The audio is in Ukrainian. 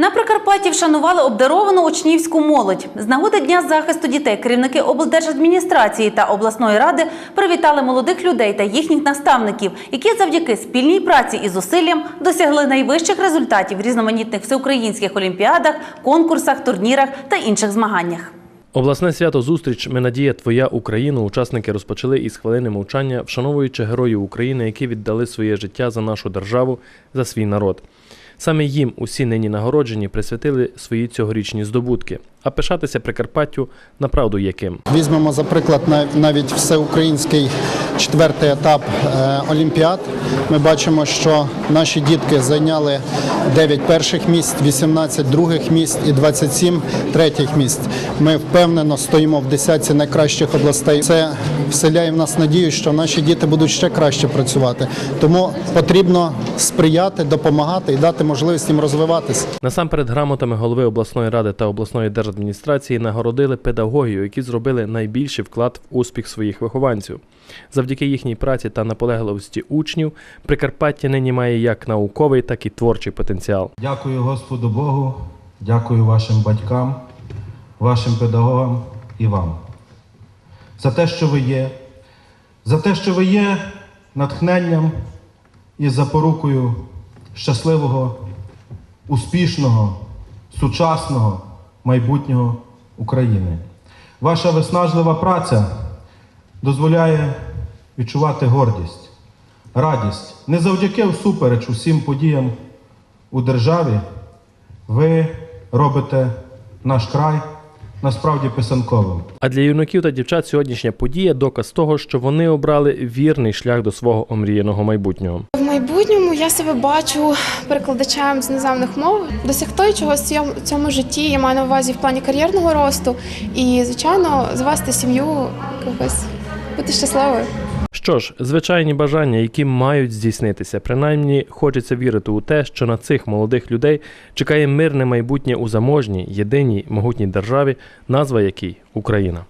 На Прикарпатті вшанували обдаровану учнівську молодь. З нагоди Дня захисту дітей керівники облдержадміністрації та обласної ради привітали молодих людей та їхніх наставників, які завдяки спільній праці і зусиллям досягли найвищих результатів в різноманітних всеукраїнських олімпіадах, конкурсах, турнірах та інших змаганнях. Обласне свято зустріч Ми надія Твоя Україна. Учасники розпочали із хвилини мовчання, вшановуючи героїв України, які віддали своє життя за нашу державу, за свій народ. Саме їм усі нині нагороджені присвятили свої цьогорічні здобутки, а пишатися Прикарпаттю направду яким. Візьмемо за приклад нав- навіть всеукраїнський четвертий етап е, Олімпіад. Ми бачимо, що наші дітки зайняли 9 перших місць, 18 других місць і 27 третіх місць. Ми впевнено стоїмо в десятці найкращих областей. Це вселяє в нас надію, що наші діти будуть ще краще працювати. Тому потрібно сприяти, допомагати і дати можливість їм розвиватися. Насамперед грамотами голови обласної ради та обласної держадміністрації нагородили педагогів, які зробили найбільший вклад в успіх своїх вихованців. Завдяки їхній праці та наполегливості учнів Прикарпаття нині має як науковий, так і творчий потенціал. Дякую Господу Богу, дякую вашим батькам, вашим педагогам і вам за те, що ви є, за те, що ви є натхненням і запорукою щасливого, успішного, сучасного майбутнього України. Ваша виснажлива праця дозволяє відчувати гордість, радість не завдяки всупереч усім подіям у державі, ви робите наш край насправді писанковим. А для юнаків та дівчат сьогоднішня подія доказ того, що вони обрали вірний шлях до свого омріяного майбутнього. В майбутньому я себе бачу перекладачем з іноземних мов, досягти чогось в цьому- цьому житті. Я маю на увазі в плані кар'єрного росту і, звичайно, звести сім'ю, якось бути щасливою. Що ж, звичайні бажання, які мають здійснитися, принаймні хочеться вірити у те, що на цих молодих людей чекає мирне майбутнє у заможній, єдиній, могутній державі, назва якій Україна.